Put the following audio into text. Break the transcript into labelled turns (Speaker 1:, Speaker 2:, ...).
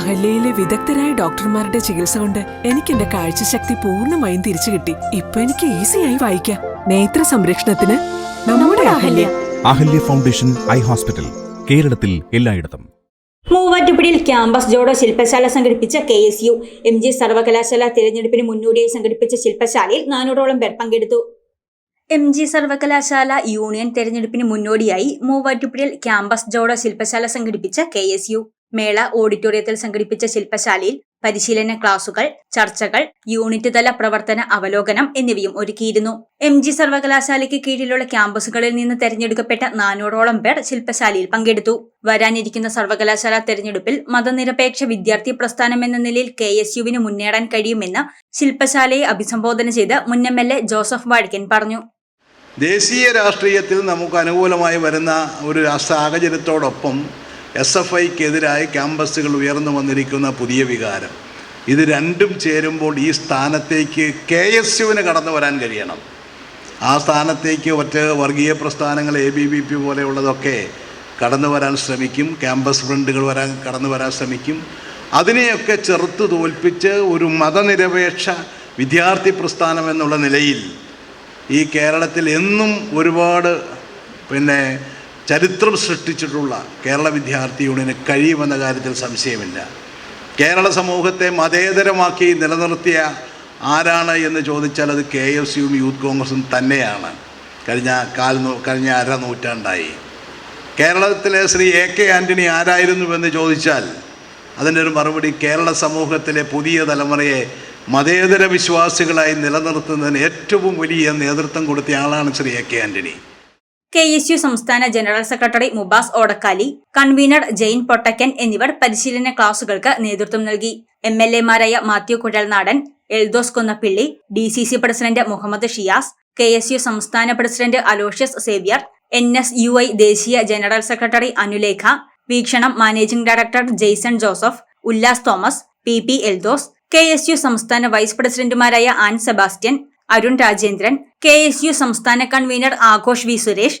Speaker 1: അഹല്യയിലെ വിദഗ്ധരായ ഡോക്ടർമാരുടെ ചികിത്സ കൊണ്ട് എനിക്ക് എന്റെ കാഴ്ചശക്തി പൂർണമായും തിരിച്ചു കിട്ടി. ഇപ്പൊ എനിക്ക് ഈസിയായി വായിക്കാം. നേത്ര സംരക്ഷണത്തിന് നമ്മുടെ Ahalya.
Speaker 2: Ahalya foundation eye hospital കേരളത്തിൽ എല്ലായിടത്തും.
Speaker 3: മൂവാറ്റുപുഴയിൽ ക്യാമ്പസ് ജോഡോ ശില്പശാല സംഘടിപ്പിച്ച K S U M G സർവകലാശാല തിരഞ്ഞെടുപ്പിന് മുന്നോടിയായി സംഘടിപ്പിച്ച ശില്പശാലയിൽ നാനൂറോളം പേർ പങ്കെടുത്തു. എം ജി സർവകലാശാല യൂണിയൻ തെരഞ്ഞെടുപ്പിന് മുന്നോടിയായി മൂവാറ്റുപുഴയിൽ ക്യാമ്പസ് ജോഡോ ശില്പശാല സംഘടിപ്പിച്ച കെ എസ് യു. മേള ഓഡിറ്റോറിയത്തിൽ സംഘടിപ്പിച്ച ശില്പശാലയിൽ പരിശീലന ക്ലാസുകൾ ചർച്ചകൾ യൂണിറ്റ് തല പ്രവർത്തന അവലോകനം എന്നിവയും ഒരുക്കിയിരുന്നു. എം ജി സർവകലാശാലയ്ക്ക് കീഴിലുള്ള ക്യാമ്പസുകളിൽ നിന്ന് തെരഞ്ഞെടുക്കപ്പെട്ട നാനൂറോളം പേർ ശില്പശാലയിൽ പങ്കെടുത്തു. വരാനിരിക്കുന്ന സർവകലാശാല തെരഞ്ഞെടുപ്പിൽ മതനിരപേക്ഷ വിദ്യാർത്ഥി പ്രസ്ഥാനം എന്ന നിലയിൽ കെ എസ് യുവിന് മുന്നേറാൻ കഴിയുമെന്ന് ശില്പശാലയെ അഭിസംബോധന ചെയ്ത് മുൻ M L A Joseph Vazhakkan പറഞ്ഞു.
Speaker 4: ദേശീയ രാഷ്ട്രീയത്തിൽ നമുക്ക് അനുകൂലമായി വരുന്ന ഒരു സാഹചര്യത്തോടൊപ്പം എസ് എഫ് ഐക്കെതിരായി ക്യാമ്പസുകൾ ഉയർന്നു വന്നിരിക്കുന്ന പുതിയ വികാരം. ഇത് രണ്ടും ചേരുമ്പോൾ ഈ സ്ഥാനത്തേക്ക് കെ എസ് യുവിന് കടന്നു വരാൻ കഴിയണം. ആ സ്ഥാനത്തേക്ക് ഒറ്റ വർഗീയ പ്രസ്ഥാനങ്ങൾ എ ബി ബി പി പോലെയുള്ളതൊക്കെ കടന്നു വരാൻ ശ്രമിക്കും. ക്യാമ്പസ് ഫ്രണ്ടുകൾ വരാൻ കടന്നു വരാൻ ശ്രമിക്കും. അതിനെയൊക്കെ ചെറുത്ത് തോൽപ്പിച്ച് ഒരു മതനിരപേക്ഷ വിദ്യാർത്ഥി പ്രസ്ഥാനം എന്നുള്ള നിലയിൽ ഈ കേരളത്തിൽ എന്നും ഒരുപാട് പിന്നെ ചരിത്രം സൃഷ്ടിച്ചിട്ടുള്ള കേരള വിദ്യാർത്ഥി യൂണിയന് കഴിയുമെന്ന കാര്യത്തിൽ സംശയമില്ല. കേരള സമൂഹത്തെ മതേതരമാക്കി നിലനിർത്തിയ ആരാണ് എന്ന് ചോദിച്ചാൽ അത് കെ എഫ് സിയും യൂത്ത് കോൺഗ്രസും തന്നെയാണ്. കഴിഞ്ഞ കാൽ കഴിഞ്ഞ അര നൂറ്റാണ്ടായി. കേരളത്തിലെ ശ്രീ എ കെ ആന്റണി ആരായിരുന്നുവെന്ന് ചോദിച്ചാൽ അതിന്റെ ഒരു മറുപടി കേരള സമൂഹത്തിലെ പുതിയ തലമുറയെ മതേതര വിശ്വാസികളായി നിലനിർത്തുന്നതിന് ഏറ്റവും വലിയ നേതൃത്വം കൊടുത്ത ആളാണ് Shri A K Antony
Speaker 3: K S U സംസ്ഥാന general secretary Mubas Odakkali convener Jain Pottakkan എന്നിവർ പരിശീലന ക്ലാസുകൾക്ക് നേതൃത്വം നൽകി. M L എമാരായ Mathew Kuzhalnadan Eldose Kunnappilly D C C president Muhammad Shiyas K S U സംസ്ഥാന president Aloysius Xavier N S U I ദേശീയ general secretary Anulekha Veekshanam managing director Jaison Joseph Ullas Thomas P P Eldose K S U സംസ്ഥാന vice പ്രസിഡന്റുമാരായ Ann Sebastian Arun Rajendran K S U സംസ്ഥാന convener Aghosh V Suresh